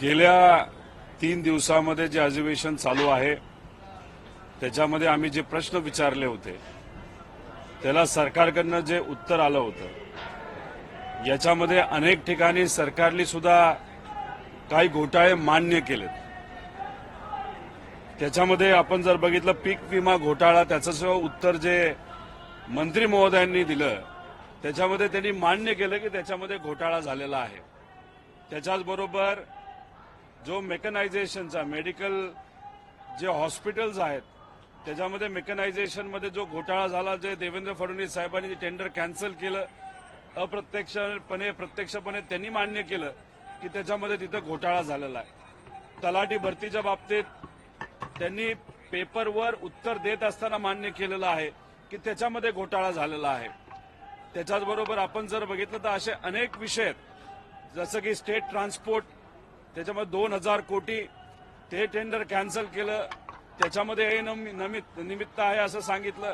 गेल्या तीन दिवसामध्ये जे अधिवेशन चालू आहे त्याच्यामध्ये आम्ही जे प्रश्न विचारले होते त्याला सरकारकडनं जे उत्तर आलं होतं याच्यामध्ये अनेक ठिकाणी सरकारने सुद्धा काही घोटाळे मान्य केलेत. त्याच्यामध्ये आपण जर बघितलं पीक विमा घोटाळा त्याचं सुद्धा उत्तर जे मंत्री महोदयांनी दिलं त्याच्यामध्ये त्यांनी मान्य केलं की त्याच्यामध्ये घोटाळा झालेला आहे. त्याच्याचबरोबर जो मेकनायझेशनचा मेडिकल जे हॉस्पिटल्स आहेत त्याच्यामध्ये मेकनायझेशनमध्ये जो घोटाळा झाला जे देवेंद्र फडणवीस साहेबांनी टेंडर कॅन्सल केलं अप्रत्यक्षपणे प्रत्यक्षपणे त्यांनी मान्य केलं की त्याच्यामध्ये तिथं घोटाळा झालेला आहे. तलाठी भरतीच्या बाबतीत त्यांनी पेपरवर उत्तर देत असताना मान्य केलेलं आहे की त्याच्यामध्ये घोटाळा झालेला आहे. त्याच्याचबरोबर आपण जर बघितलं तर असे अनेक विषय आहेत. जसं की स्टेट ट्रान्सपोर्ट त्याच्यामध्ये दोन हजार कोटी ते टेंडर कॅन्सल केलं. त्याच्यामध्ये हे नमित निमित्त आहे असं सांगितलं.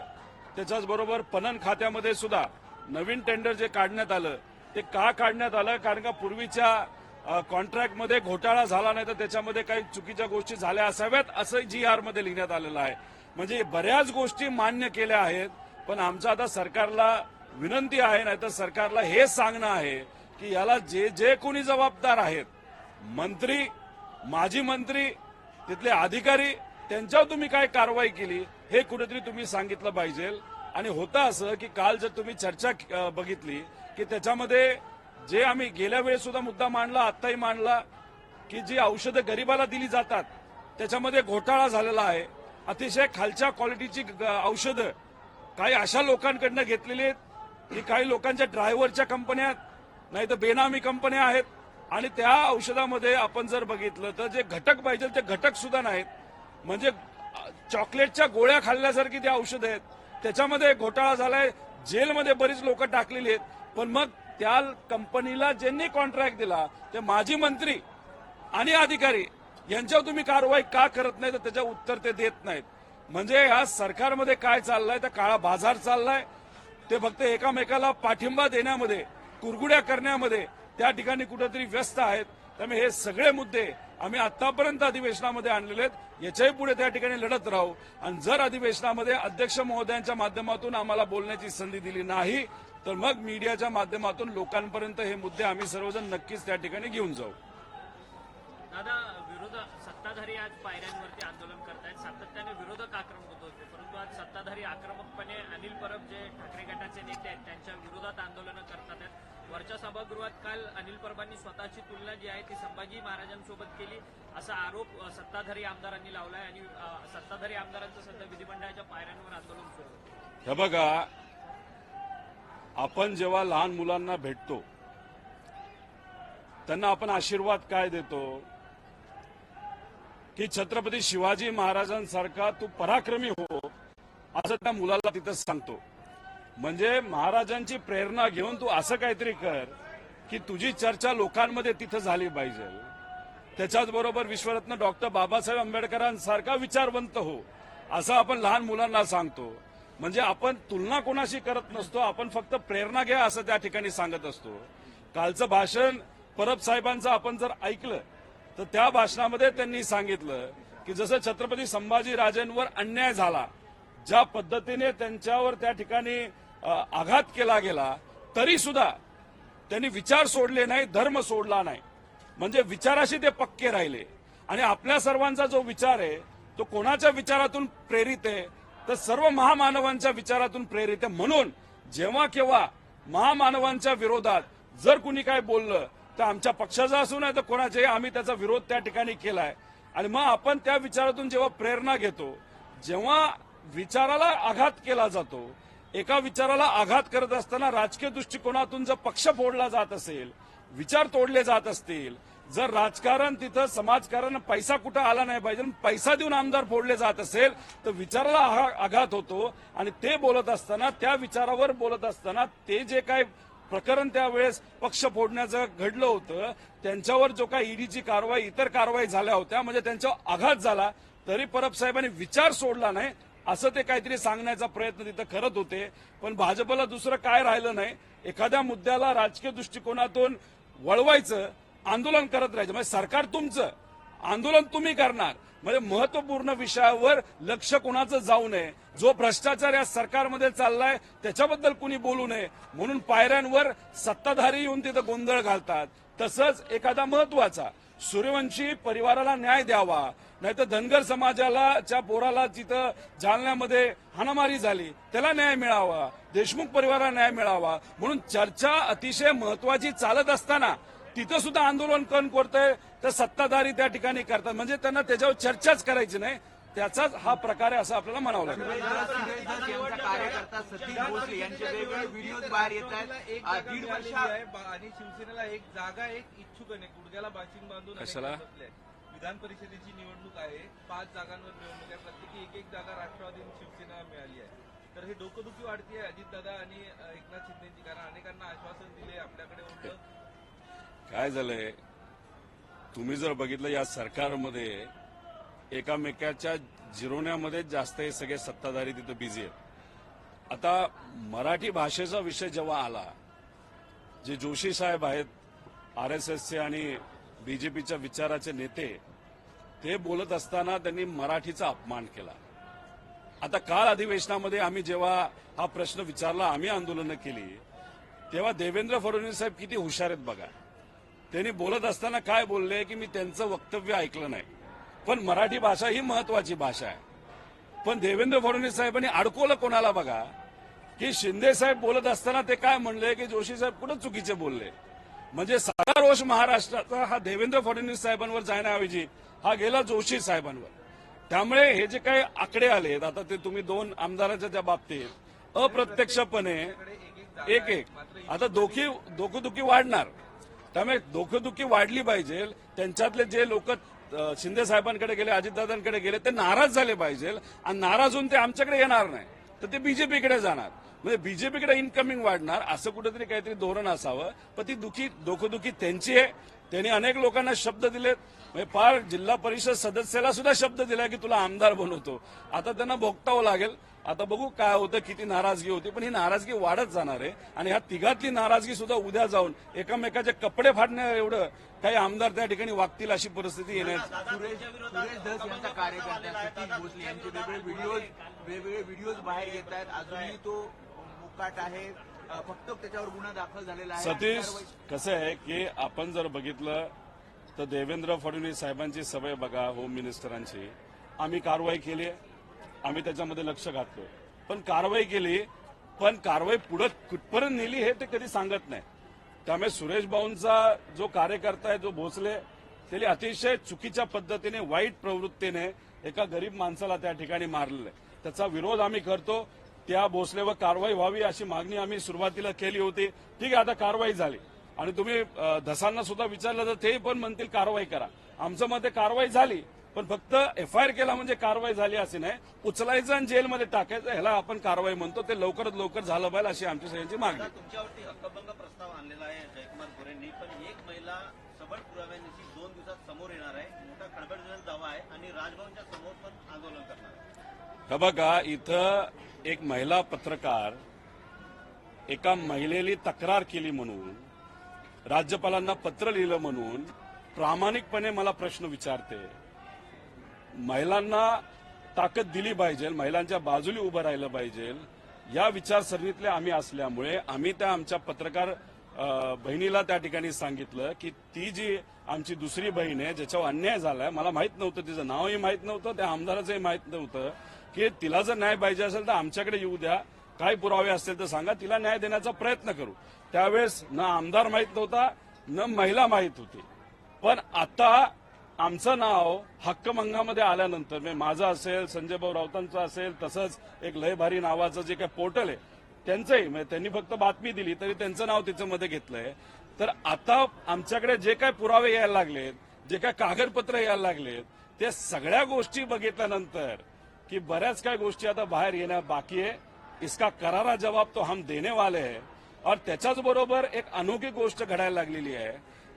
त्याच्याचबरोबर पनन पणन खात्यामध्ये सुद्धा नवीन टेंडर जे काढण्यात आलं ते का काढण्यात आलं? कारण का पूर्वीच्या कॉन्ट्रॅक्टमध्ये घोटाळा झाला नाही तर त्याच्यामध्ये काही चुकीच्या गोष्टी झाल्या असाव्यात असं जी आरमध्ये लिहिण्यात आलेलं आहे. म्हणजे बऱ्याच गोष्टी मान्य केल्या आहेत पण आमचं आता सरकारला विनंती आहे नाही तर सरकारला हे सांगणं आहे की याला जे जे कोणी जबाबदार आहेत मंत्री माजी मंत्री तिथले अधिकारी त्यांच्यावर तुम्ही काय कारवाई केली हे कुठेतरी तुम्ही सांगितलं पाहिजे. आणि होतं असं की काल जर तुम्ही चर्चा बघितली की त्याच्यामध्ये जे आम्ही गेल्या वेळेस सुद्धा मुद्दा मांडला आत्ताही मांडला की जी औषधं गरिबाला दिली जातात त्याच्यामध्ये घोटाळा झालेला आहे. अतिशय खालच्या क्वालिटीची औषधं काही अशा लोकांकडनं घेतलेली आहेत की काही लोकांच्या ड्रायव्हरच्या कंपन्या नाही तर बेनामी कंपन्या आहेत. आणि त्या औषधामध्ये आपण जर बघितलं तर जे घटक पाहिजे ते घटक सुद्धा नाहीत. म्हणजे चॉकलेटच्या गोळ्या खाल्ल्यासारखी ती औषधं आहेत. त्याच्यामध्ये घोटाळा झालाय. जेलमध्ये बरीच लोक टाकलेली आहेत. पण मग त्या कंपनीला ज्यांनी कॉन्ट्रॅक्ट दिला ते माजी मंत्री आणि अधिकारी यांच्यावर तुम्ही कारवाई का करत नाही तर त्याच्या उत्तर ते देत नाहीत. म्हणजे या सरकारमध्ये काय चाललंय? तर काळा बाजार चाललाय. ते फक्त एकामेकाला पाठिंबा देण्यामध्ये कुरगुड्या करण्यामध्ये त्या ठिकाणी कुठेतरी व्यस्त आहेत. त्यामुळे हे सगळे मुद्दे आम्ही आतापर्यंत अधिवेशनामध्ये आणलेले आहेत. याच्याही पुढे त्या ठिकाणी लढत राहू. आणि जर अधिवेशनामध्ये अध्यक्ष महोदयांच्या माध्यमातून आम्हाला बोलण्याची संधी दिली नाही तर मग मीडियाच्या माध्यमातून लोकांपर्यंत हे मुद्दे आम्ही सर्वजण नक्कीच त्या ठिकाणी घेऊन जाऊ. दादा विरोध सत्ताधारी आज पायऱ्यांवरती आंदोलन करतायत. सातत्याने विरोधक आक्रमक होत होते. परंतु आज सत्ताधारी आक्रमकपणे अनिल परब जे ठाकरे गटाचे नेते आहेत त्यांच्या विरोधात आंदोलनं करतात. वरच्या सभागृहात काल अनिल परबांनी स्वतःची तुलना जी आहे ती संभाजी महाराजांसोबत केली असा आरोप सत्ताधारी आमदारांनी लावलाय आणि सत्ताधारी आमदारांचं सध्या विधिमंडळाच्या पायऱ्यांवर आंदोलन सुरू हे बघा आपण जेव्हा लहान मुलांना भेटतो त्यांना आपण आशीर्वाद काय देतो? की छत्रपती शिवाजी महाराजांसारखा तू पराक्रमी हो असं त्या मुलाला तिथं सांगतो. म्हणजे महाराजांची प्रेरणा घेऊन तू असं काहीतरी कर की तुझी चर्चा लोकांमध्ये तिथं झाली पाहिजे. त्याच्याच बरोबर विश्वरत्न डॉक्टर बाबासाहेब आंबेडकरांसारखा विचारवंत हो असं आपण लहान मुलांना सांगतो. म्हणजे आपण तुलना कोणाशी करत नसतो आपण फक्त प्रेरणा घ्या असं त्या ठिकाणी सांगत असतो. कालचं भाषण परब साहेबांचं आपण जर ऐकलं तर त्या भाषणामध्ये त्यांनी सांगितलं की जसं छत्रपती संभाजी राजेंवर अन्याय झाला ज्या पद्धतीने त्यांच्यावर त्या ठिकाणी आघात केला गेला तरी सुद्धा त्यांनी विचार सोडले नाही धर्म सोडला नाही. म्हणजे विचाराशी ते पक्के राहिले. आणि आपल्या सर्वांचा जो विचार आहे तो कोणाच्या विचारातून प्रेरित आहे तर सर्व महामानवांच्या विचारातून प्रेरित आहे. म्हणून जेव्हा केव्हा महामानवांच्या विरोधात जर कुणी काय बोललं तर आमच्या पक्षाचा असू नाही तर कोणाच्याही आम्ही त्याचा विरोध त्या ठिकाणी केलाय. आणि मग आपण त्या विचारातून जेव्हा प्रेरणा घेतो जेव्हा विचाराला आघात केला जातो एका विचाराला आघात करत असताना राजकीय दृष्टिकोनातून जर पक्ष फोडला जात असेल विचार तोडले जात असतील जर राजकारण तिथं समाजकारण पैसा कुठं आला नाही पाहिजे पैसा देऊन आमदार फोडले जात असेल तर विचाराला आघा- आघात होतो. आणि ते बोलत असताना त्या विचारावर बोलत असताना ते जे काय प्रकरण त्यावेळेस पक्ष फोडण्याचं घडलं होतं त्यांच्यावर जो काही ईडीची कारवाई इतर कारवाई झाल्या होत्या म्हणजे त्यांच्यावर आघात झाला तरी परब साहेबांनी विचार सोडला नाही असं ते काहीतरी सांगण्याचा प्रयत्न तिथं करत होते. पण भाजपला दुसरं काय राहिलं नाही. एखाद्या मुद्द्याला राजकीय दृष्टिकोनातून वळवायचं आंदोलन करत राहायचं. म्हणजे सरकार तुमचं. आंदोलन तुम्ही करणार. म्हणजे महत्त्वपूर्ण विषयावर लक्ष कोणाचं जाऊ नये. जो भ्रष्टाचार या सरकारमध्ये चाललाय त्याच्याबद्दल कुणी बोलू नये. म्हणून पायऱ्यांवर सत्ताधारी येऊन तिथं गोंधळ घालतात. तसंच एखादा महत्त्वाचा सूर्यवंशी परिवाराला न्याय द्यावा. नाहीतर धनगर समाजाला पोराला तिथं जालन्यामध्ये हाणामारी झाली. त्याला न्याय मिळावा. देशमुख परिवाराला न्याय मिळावा. म्हणून चर्चा अतिशय महत्वाची चालत असताना तिथं सुद्धा आंदोलन कण करतंय तर सत्ताधारी त्या ठिकाणी करतात. म्हणजे त्यांना त्याच्यावर चर्चाच करायची नाही. त्याचाच हा प्रकार आहे असं आपल्याला म्हणावं लागेल. कार्यकर्ता सतीश भोसले यांचे वेगवेगळे व्हिडिओ बाहेर येत आहेत दीड आणि शिवसेनेला एक जागा एक इच्छुक आहे बाशिंग बांधून कशाला? विधान परिषदेची निवडणूक आहे. पाच जागांवर निवडणूक आहे. प्रत्येकी एक एक जागा राष्ट्रवादी आणि शिवसेनेला मिळाली आहे. तर हे डोकंदुखी वाढती आहे अजितदादा आणि एकनाथ शिंदेची. कारण अनेकांना आश्वासन दिले आपल्याकडे होतं. काय झालंय? तुम्ही जर बघितलं या सरकारमध्ये एकामेकाच्या जिरवण्यामध्ये जास्त हे सगळे सत्ताधारी तिथं बिझी आहेत. आता मराठी भाषेचा विषय जेव्हा आला जे जोशी साहेब आहेत आर एस एसचे आणि बीजेपीच्या विचाराचे नेते ते बोलत असताना त्यांनी मराठीचा अपमान केला. आता काल अधिवेशनामध्ये आम्ही जेव्हा हा प्रश्न विचारला आम्ही आंदोलनं केली तेव्हा देवेंद्र फडणवीस साहेब किती हुशार आहेत बघा. त्यांनी बोलत असताना काय बोलले की मी त्यांचं वक्तव्य ऐकलं नाही. पण मराठी भाषा ही महत्वाची भाषा आहे. पण देवेंद्र फडणवीस साहेबांनी अडकवलं कोणाला बघा? की शिंदे साहेब बोलत असताना ते काय म्हणले की जोशी साहेब कुठं चुकीचे बोलले? म्हणजे सगळा रोष महाराष्ट्राचा हा देवेंद्र फडणवीस साहेबांवर जाण्याऐवजी हा गेला जोशी साहेबांवर. त्यामुळे हे जे काही आकडे आलेत आता ते तुम्ही दोन आमदारांच्या त्या बाबतीत अप्रत्यक्षपणे एक एक. आता दोखी दोखोदुखी वाढणार. त्यामुळे दोखदुखी वाढली पाहिजे. त्यांच्यातले जे लोक शिंदे साहेबांकडे गेले अजितदादांकडे गेले ते नाराज झाले पाहिजे. आणि नाराज होऊन ते आमच्याकडे येणार नाही. तर ते बीजेपीकडे जाणार. म्हणजे बीजेपीकडे इनकमिंग वाढणार असं कुठेतरी काहीतरी धोरण असावं. पण ती दुखी डोकंदुखी त्यांची आहे. त्यांनी अनेक लोकांना शब्द दिलेत. म्हणजे फार जिल्हा परिषद सदस्याला सुद्धा शब्द दिला की तुला आमदार बनवतो. आता त्यांना भोगतावं लागेल. आता बघू काय होतं किती नाराजगी होती. पण ही नाराजगी वाढत जाणार आहे. आणि ह्या तिघातली नाराजगी सुद्धा उद्या जाऊन एकमेकाचे कपडे फाडण्या एवढं काही आमदार त्या ठिकाणी वागतील अशी परिस्थिती येण्याची वेगवेगळे वेगवेगळे व्हिडिओज बाहेर येत आहेत. अजूनही तो मुकाट आहे. फक्त त्याच्यावर गुन्हा दाखल झालेला आहे. सतीश कसं आहे की आपण जर बघितलं तर देवेंद्र फडणवीस साहेबांची सवय बघा होम मिनिस्टरांची. आम्ही कारवाई केली आम्ही त्याच्यामध्ये लक्ष घातलोय पण कारवाई केली पण कारवाई पुढे कुठपर्यंत नेली हे ते कधी सांगत नाही. त्यामुळे सुरेश भाऊंचा जो कार्यकर्ता आहे जो भोसले त्याने अतिशय चुकीच्या पद्धतीने वाईट प्रवृत्तीने एका गरीब माणसाला त्या ठिकाणी मारलेलं आहे. त्याचा विरोध आम्ही करतो. त्या भोसलेवर कारवाई व्हावी अशी मागणी आम्ही सुरुवातीला केली होती. ठीक आहे आता कारवाई झाली. आणि तुम्ही धसांना सुद्धा विचारलं तर ते पण म्हणतील कारवाई करा. आमचं मत कारवाई झाली पण फक्त एफ आय आर केला म्हणजे कारवाई झाली असे नाही. उचलायचं आणि जेलमध्ये टाकायचं ह्याला आपण कारवाई म्हणतो. ते लवकरात लवकर झालं पाहिजे अशी आमची सगळ्यांची मागणी आहे. तुमच्यावरती हक्कभंग प्रस्ताव आणलेला आहे जयकुमार गोरेंनी पण एक महिला सबळ पुराव्यानिशी दोन दिवसात समोर येणार आहे. मोठा खळबळजनक दावा आहे आणि राजभवनच्या समोर पण आंदोलन करणार हे बघा इथं एक महिला पत्रकार एका महिलेली तक्रार केली म्हणून राज्यपालांना पत्र लिहिलं म्हणून प्रामाणिकपणे मला प्रश्न विचारते. महिलांना ताकद दिली पाहिजे महिलांच्या बाजूली उभं राहिलं पाहिजे या विचारसरणीतले आम्ही असल्यामुळे आम्ही त्या आमच्या पत्रकार बहिणीला त्या ठिकाणी सांगितलं की ती जी आमची दुसरी बहीण आहे ज्याच्यावर अन्याय झालाय मला माहीत नव्हतं तिचं नावही माहीत नव्हतं त्या आमदाराचंही माहीत नव्हतं की तिला जर न्याय पाहिजे असेल तर आमच्याकडे येऊ द्या. काय पुरावे असतील तर सांगा. तिला न्याय देण्याचा प्रयत्न करू. त्यावेळेस न आमदार माहीत नव्हता न महिला माहीत होती. पण आता आमचं नाव हक्कमंगामध्ये आल्यानंतर म्हणजे माझं असेल संजय भाऊ राऊतांचं असेल तसंच एक लयभारी नावाचं जे काही पोर्टल आहे त्यांचंही म्हणजे त्यांनी फक्त बातमी दिली तरी त्यांचं नाव त्याच्यामध्ये घेतलंय. तर आता आमच्याकडे जे काय पुरावे यायला लागलेत जे काय कागदपत्र यायला लागलेत त्या सगळ्या गोष्टी बघितल्यानंतर की बऱ्याच काय गोष्टी आता बाहेर येण्या बाकी आहे. इसका करारा जवाब तो हम देने वाले है. और त्याच्याच बरोबर एक अनोखी गोष्ट घडायला लागलेली आहे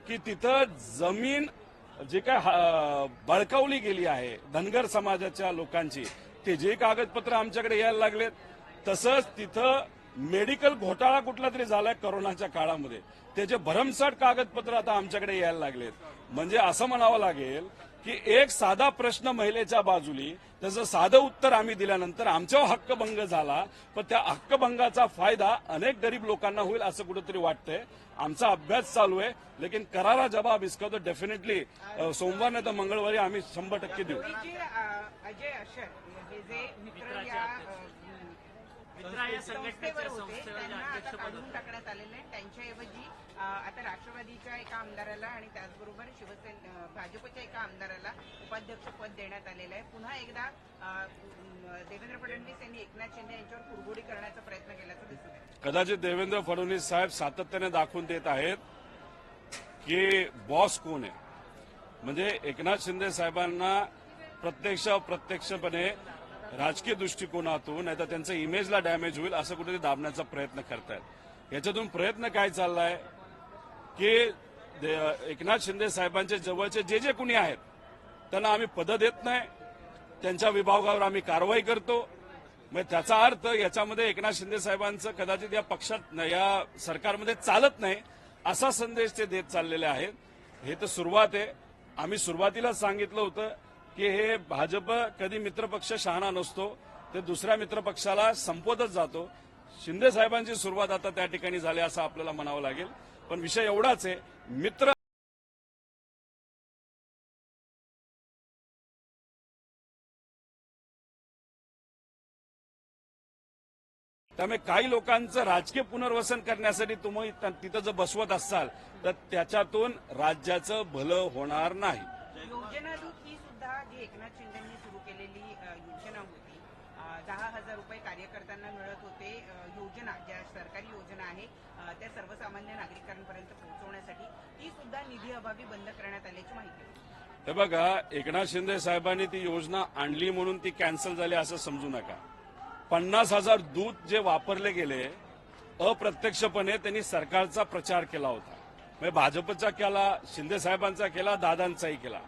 की तिथं जमीन जी काय बळकावली गेली आहे धनगर समाजाच्या लोकांची. ते जे कागदपत्र आमच्याकडे यायला लागलेत तसंच तिथं मेडिकल घोटाळा कुठला तरी झालाय करोनाच्या काळामध्ये. त्याचे भरमसाठ कागदपत्र आता आमच्याकडे यायला लागलेत. म्हणजे असं म्हणावं लागेल की एक साधा प्रश्न महिलेच्या बाजूली त्याचं साधं उत्तर आम्ही दिल्यानंतर आमच्यावर हक्कभंग झाला पण त्या हक्कभंगाचा फायदा अनेक गरीब लोकांना होईल असं कुठेतरी वाटतंय. आमचा अभ्यास चालू आहे लेकिन करारा जबाब इसका तो डेफिनेटली सोमवार नाही तर मंगळवारी आम्ही शंभर टक्के देऊ. जे अजय अशर हे जे मित्र या या संस्थेवर आता अध्यक्षपद काढून टाकण्यात आलेलं आहे. त्यांच्याऐवजी आता राष्ट्रवादीच्या एका आमदाराला आणि त्याचबरोबर शिवसेना भाजपच्या एका आमदाराला उपाध्यक्ष पद देण्यात आलेलं आहे. पुन्हा एकदा देवेंद्र फडणवीस यांनी एकनाथ शिंदे यांच्यावर कुरघोडी करण्याचा प्रयत्न केल्याचं दिसून कदाचित देवेंद्र फडणवीस साहेब सातत्याने दाखवून देत आहेत की बॉस कोण आहे? म्हणजे एकनाथ शिंदे साहेबांना प्रत्यक्ष अप्रत्यक्षपणे राजकीय दृष्टिकोनातून नाही तर त्यांचं इमेजला डॅमेज होईल असं कुठेतरी दाबण्याचा प्रयत्न करतायत. याच्यातून प्रयत्न काय चाललाय? की दे- एकनाथ शिंदे साहेबांच्या जवळचे जे जे कुणी आहेत त्यांना आम्ही पदं देत नाही. त्यांच्या विभागावर आम्ही कारवाई करतो. म्हणजे त्याचा अर्थ याच्यामध्ये एकनाथ शिंदे साहेबांचं कदाचित या पक्षात या सरकारमध्ये चालत नाही असा संदेश ते देत चाललेले आहेत. हे तर सुरुवात आहे. आम्ही सुरुवातीलाच सांगितलं होतं की हे भाजप कधी मित्रपक्ष शहाणा नसतो ते दुसऱ्या मित्रपक्षाला संपवतच जातो. शिंदे साहेबांची सुरुवात आता त्या ठिकाणी झाली असं आपल्याला म्हणावं लागेल. पण विषय एवढाच आहे मित्र त्यामुळे काही लोकांचं राजकीय पुनर्वसन करण्यासाठी तुम्ही तिथं जर बसवत असाल तर त्याच्यातून राज्याचं भलं होणार नाही. योजना ही सुद्धा जी एकनाथ शिंदेनी सुरू केलेली दहा हजार रुपये कार्यकर्त्यांना मिळत होते योजना ज्या सरकारी योजना आहे त्या सर्वसामान्य नागरिकांपर्यंत पोहोचवण्यासाठी. ती सुद्धा निधी अभावी बंद करण्यात आल्याची माहिती आहे. हे बघा एकनाथ शिंदे साहेबांनी ती योजना आणली म्हणून ती कॅन्सल झाली असं समजू नका. पन्नास हजार दूध जे वापरले गेले अप्रत्यक्षपणे त्यांनी सरकारचा प्रचार केला होता. म्हणजे भाजपचा केला शिंदे साहेबांचा केला दादांचाही केला.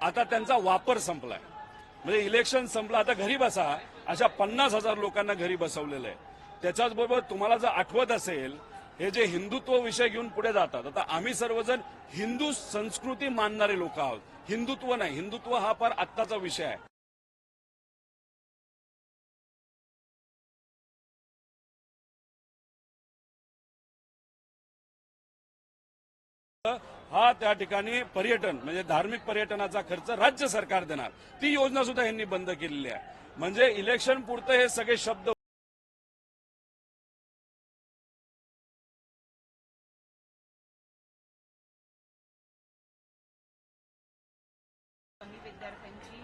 आता त्यांचा वापर संपलाय. म्हणजे इलेक्शन संपलं आता घरी बसा. अशा पन्नास हजार लोकांना घरी बसवलेलं आहे. त्याच्याच बरोबर तुम्हाला जर आठवत असेल हे जे हिंदुत्व विषय घेऊन पुढे जातात आता आम्ही सर्वजण हिंदू संस्कृती मानणारे लोक आहोत. हिंदुत्व नाही. हिंदुत्व हा फार आत्ताचा विषय आहे. हा त्या ठिकाणी पर्यटन म्हणजे धार्मिक पर्यटनाचा खर्च राज्य सरकार देणार. ती योजना सुद्धा यांनी बंद केलेली आहे. म्हणजे इलेक्शन पुरतं हे सगळे शब्द विद्यार्थ्यांची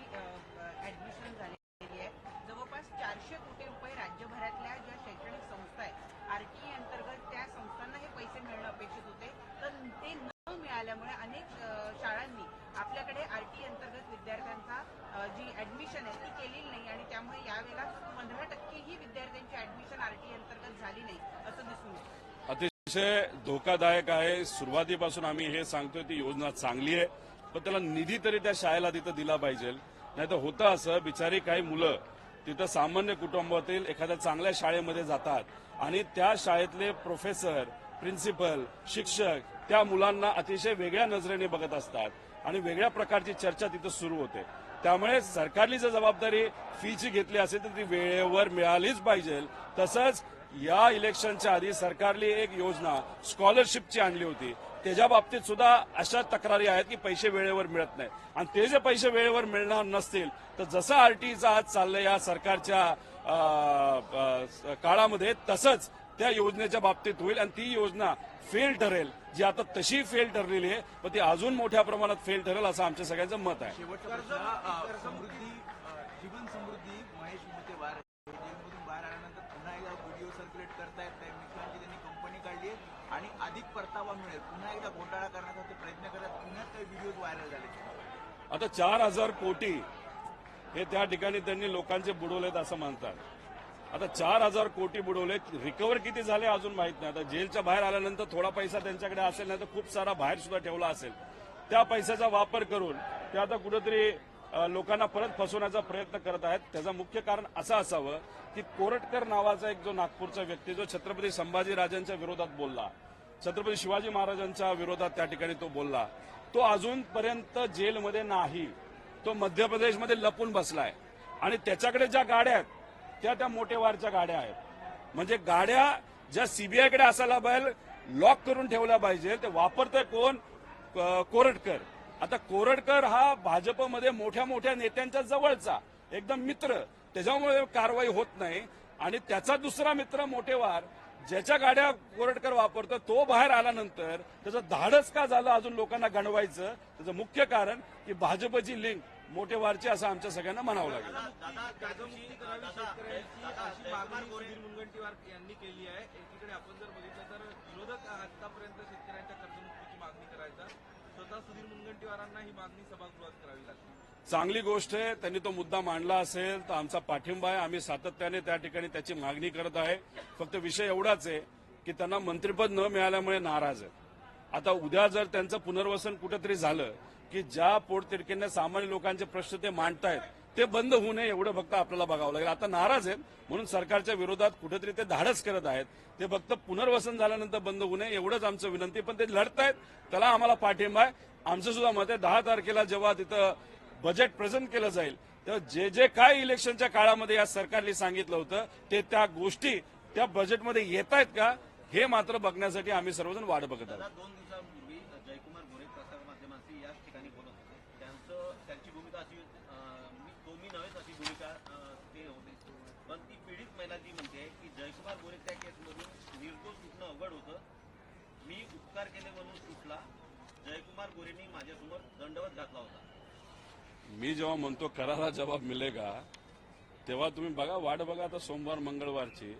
ऍडमिशन झालेली आहे जवळपास चारशे कोटी रुपये राज्यभरातल्या ज्या शैक्षणिक संस्था आहेत आरटीई अंतर्गत त्या संस्थांना हे पैसे मिळणं अपेक्षित होते तर ते न अनेक शाळांनी आपल्याकडे आरटी अंतर्गत विद्यार्थ्यांचा जी ऍडमिशन आहे ती केलेली नाही आणि त्यामुळे यावेळेला पंधरा टक्केही विद्यार्थ्यांची ऍडमिशन आरटी अंतर्गत झाली नाही असं दिसून येतं. अतिशय धोकादायक आहे. सुरुवातीपासून आम्ही हे सांगतोय ती योजना चांगली आहे पण त्याला निधी तरी त्या शाळेला तिथं दिला पाहिजे. नाही तर होतं असं बिचारी काही मुलं तिथं सामान्य कुटुंबातील एखाद्या चांगल्या शाळेमध्ये जातात आणि त्या शाळेतले प्रोफेसर प्रिन्सिपल शिक्षक त्या मुलांना अतिशय वेगळ्या नजरेने बघत असतात आणि वेगळ्या प्रकारची चर्चा तिथं सुरू होते. त्यामुळे सरकारली जर जबाबदारी फीची घेतली असेल तर ती वेळेवर मिळालीच पाहिजे. तसंच या इलेक्शनच्या आधी सरकारली एक योजना स्कॉलरशिपची आणली होती. त्याच्या बाबतीत सुद्धा अशा तक्रारी आहेत की पैसे वेळेवर मिळत नाही. आणि ते जे पैसे वेळेवर मिळणार नसतील तर जसं आरटीचा आज चाललंय या सरकारच्या काळामध्ये तसंच त्या योजनेच्या बाबतीत होईल आणि ती योजना फेल ठरेल. जी आता तशी फेल ठरलेली आहे पण ती अजून मोठ्या प्रमाणात फेल ठरेल असं आमच्या सगळ्यांचं मत आहे. शेवटचा प्रश्न अ, समृद्धी अ, जीवन समृद्धी महेश मोते बार जेलमधून बाहेर आल्यानंतर पुन्हा एकदा व्हिडिओ सर्क्युलेट करतायत त्या मित्रांची त्यांनी कंपनी काढली आहे आणि अधिक परतावा मिळेल. पुन्हा एकदा घोटाळा करण्याचा ते प्रयत्न करतात. पुण्यात काही व्हिडिओ व्हायरल झाले. आता चार हजार कोटी हे त्या ठिकाणी त्यांनी लोकांचे बुडवलेत असं म्हणतात आता चार हजार कोटी बुडवले. रिकवर किती झाले अजून माहीत नाही. आता जेलच्या बाहेर आल्यानंतर थोडा पैसा त्यांच्याकडे असेल नाही तर खूप सारा बाहेर सुद्धा ठेवला असेल. त्या पैशाचा वापर करून ते आता कुठेतरी लोकांना परत फसवण्याचा प्रयत्न करत आहेत. त्याचं मुख्य कारण असं असावं की कोरटकर नावाचा एक जो नागपूरचा व्यक्ती जो छत्रपती संभाजीराजांच्या विरोधात बोलला छत्रपती शिवाजी महाराजांच्या विरोधात त्या ठिकाणी तो बोलला तो अजूनपर्यंत जेलमध्ये नाही. तो मध्य प्रदेशमध्ये लपून बसलाय. आणि त्याच्याकडे ज्या गाड्या आहेत त्या त्या मोठेवारच्या गाड्या आहेत. म्हणजे गाड्या ज्या सीबीआयकडे असायला पाहिजे लॉक करून ठेवल्या पाहिजे ते वापरतोय कोण? कोरडकर. कोरटकर आता कोरटकर हा भाजपमध्ये मोठ्या मोठ्या नेत्यांच्या जवळचा एकदम मित्र. त्याच्यामुळे कारवाई होत नाही. आणि त्याचा दुसरा मित्र मोठेवार ज्याच्या गाड्या कोरटकर वापरतो तो बाहेर आल्यानंतर त्याचं धाडस का झालं अजून लोकांना गणवायचं? त्याचं मुख्य कारण की भाजपची लिंक मोठेवारची असं आमच्या सगळ्यांना म्हणावं लागेल. यांनी केली आहे. एकीकडे आपण जर बघितलं तर विरोधक आतापर्यंत शेतकऱ्यांच्या कर्जमुक्तीची मागणी करायचा. स्वतः सुधीर मुनगंटीवारांना ही मागणी सभागृहात करावी लागली. चांगली गोष्ट आहे त्यांनी तो मुद्दा मांडला असेल तर आमचा पाठिंबा आहे. आम्ही सातत्याने त्या ठिकाणी त्याची मागणी करत आहे. फक्त विषय एवढाच आहे की त्यांना मंत्रिपद न मिळाल्यामुळे नाराज आहेत आता उद्या जर त्यांचं पुनर्वसन कुठेतरी झालं की ज्या पोटतिडकींना सामान्य लोकांचे प्रश्न ते मांडतायत ते बंद होऊ नये एवढं फक्त आपल्याला बघावं लागेल. आता नाराज आहेत म्हणून सरकारच्या विरोधात कुठेतरी ते धाडस करत आहेत. ते फक्त पुनर्वसन झाल्यानंतर बंद होऊ नये एवढंच आमचं विनंती पण ते लढतायत त्याला आम्हाला पाठिंबा आहे. आमचं सुद्धा मत आहे दहा तारखेला जेव्हा तिथं बजेट प्रेझेंट केलं जाईल तेव्हा जे जे काय इलेक्शनच्या काळामध्ये या सरकारने सांगितलं होतं ते त्या गोष्टी त्या बजेटमध्ये येत आहेत का हे मात्र बघण्यासाठी आम्ही सर्वजण वाट बघत आहोत दादा दोन दिवसांपूर्वी जयकुमार गोरे प्रसार माध्यमांशी याच ठिकाणी बोलत होते त्यांचं त्यांची भूमिका अशी अं, मी तो मी नव्हेच अशी भूमिका अं, ते होते पण ती पीडित महिला जी म्हणते की जयकुमार गोरे त्या केसमधून निर्दोष सुटणं अवघड होतं. मी उपकार केले म्हणून सुटला. जयकुमार गोरेंनी माझ्यासमोर दंडवत घातला होता. मी जेव्हा म्हणतो करारा जबाब मिलेगा तेव्हा तुम्ही बघा वाट बघा आता सोमवार मंगळवारची.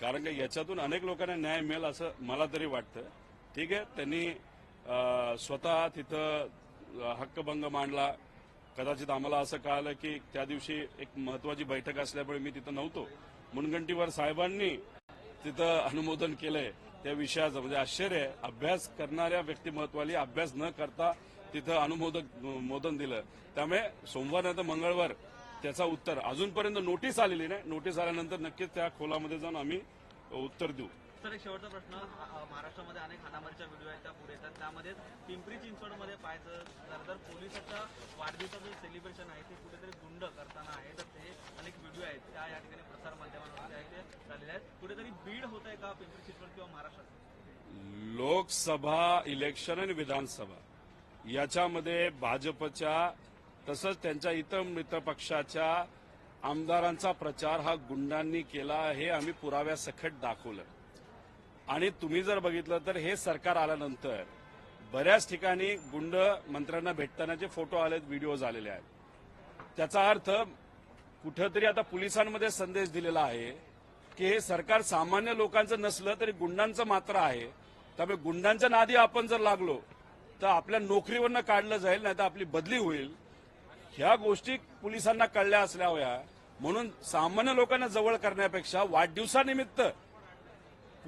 कारण की याच्यातून अनेक लोकांना न्याय मिळेल असं मला तरी वाटतं. ठीक आहे त्यांनी स्वतः तिथं हक्कभंग मांडला. कदाचित आम्हाला असं कळालं की त्या दिवशी एक महत्वाची बैठक असल्यामुळे मी तिथं नव्हतो. मुनगंटीवार साहेबांनी तिथं अनुमोदन केलंय. त्या विषयाचा म्हणजे आश्चर्य आहे. अभ्यास करणाऱ्या व्यक्तिमत्वाली अभ्यास न करता तिथं अनुमोदक मोदन दिलं. त्यामुळे सोमवार नंतर मंगळवार त्याचा उत्तर. अजूनपर्यंत नोटीस आलेली नाही. नोटीस आल्यानंतर नक्कीच त्या खोलामध्ये जाऊन आम्ही उत्तर देऊ. सर एक शेवटचा प्रश्न. महाराष्ट्रामध्ये अनेक हाणामारीच्या व्हिडिओ आहेत त्या पुढे येतात. त्यामध्ये पिंपरी चिंचवडमध्ये पाहायचं तर तर पोलिसाच्या वाढदिवसाचं सेलिब्रेशन आहे ते कुठेतरी गुंड करताना आहे. तर ते अनेक व्हिडिओ आहेत. त्या या ठिकाणी प्रसार माध्यमांमध्ये आहे ते झालेले आहेत. कुठेतरी बीड होत आहे का पिंपरी चिंचवड किंवा महाराष्ट्रात? लोकसभा इलेक्शन आणि विधानसभा. याच्यामध्ये भाजपच्या तसंच त्यांच्या इतर मित्र पक्षाच्या आमदारांचा प्रचार हा गुंडांनी केला हे आम्ही पुराव्यासकट दाखवलं. आणि तुम्ही जर बघितलं तर हे सरकार आल्यानंतर बऱ्याच ठिकाणी गुंड मंत्र्यांना भेटतानाचे फोटो आलेत व्हिडिओज आलेले आहेत. त्याचा अर्थ कुठंतरी आता पोलिसांमध्ये संदेश दिलेला आहे की हे सरकार सामान्य लोकांचं नसलं तरी गुंडांचं मात्र आहे. त्यामुळे गुंडांच्या नादी आपण जर लागलो तर आपल्या नोकरीवरनं काढलं जाईल नाही तर आपली बदली होईल. ह्या गोष्टी पोलिसांना कळल्या असल्याव्या म्हणून सामान्य लोकांना जवळ करण्यापेक्षा वाढदिवसानिमित्त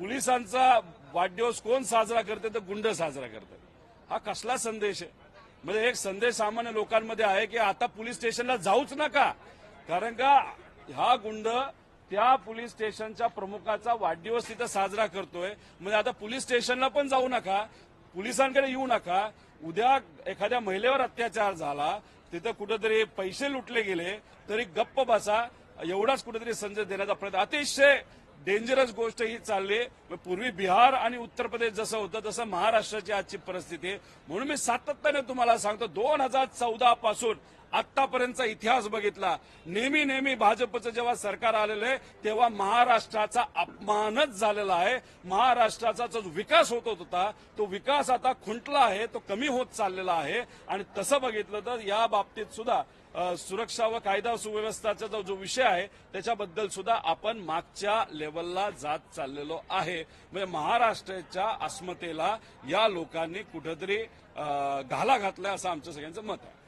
पोलिसांचा वाढदिवस कोण साजरा करते तर गुंड साजरा करतात हा कसला संदेश आहे? म्हणजे एक संदेश सामान्य लोकांमध्ये आहे की आता पोलीस स्टेशनला जाऊच नका. कारण का हा गुंड त्या पोलीस स्टेशनच्या प्रमुखाचा वाढदिवस तिथं साजरा करतोय. म्हणजे आता पोलीस स्टेशनला पण जाऊ नका पोलिसांकडे येऊ नका. उद्या एखाद्या महिलेवर अत्याचार झाला तिथं कुठेतरी पैसे लुटले गेले तरी गप्प बसा. एवढाच कुठेतरी संदेश देण्याचा प्रयत्न. अतिशय डेंजरस गोष्ट ही चालली आहे. पूर्वी बिहार आणि उत्तर प्रदेश जसं होतं तसं महाराष्ट्राची आजची परिस्थिती आहे म्हणून मी सातत्याने तुम्हाला सांगतो दोन हजार चौदा पासून आतापर्यंतचा इतिहास बघितला. नेहमी नेहमी भाजपचं जेव्हा सरकार आलेलं आहे तेव्हा महाराष्ट्राचा अपमानच झालेला आहे. महाराष्ट्राचा जो विकास होत होता तो विकास आता खुंटला आहे तो कमी होत चाललेला आहे. आणि तसं बघितलं तर या बाबतीत सुद्धा सुरक्षा व कायदा सुव्यवस्थाचा जो जो विषय आहे त्याच्याबद्दल सुद्धा आपण मागच्या लेवलला जात चाललेलो आहे. म्हणजे महाराष्ट्राच्या अस्मतेला या लोकांनी कुठेतरी घाला घातलाय असं आमचं सगळ्यांचं मत आहे.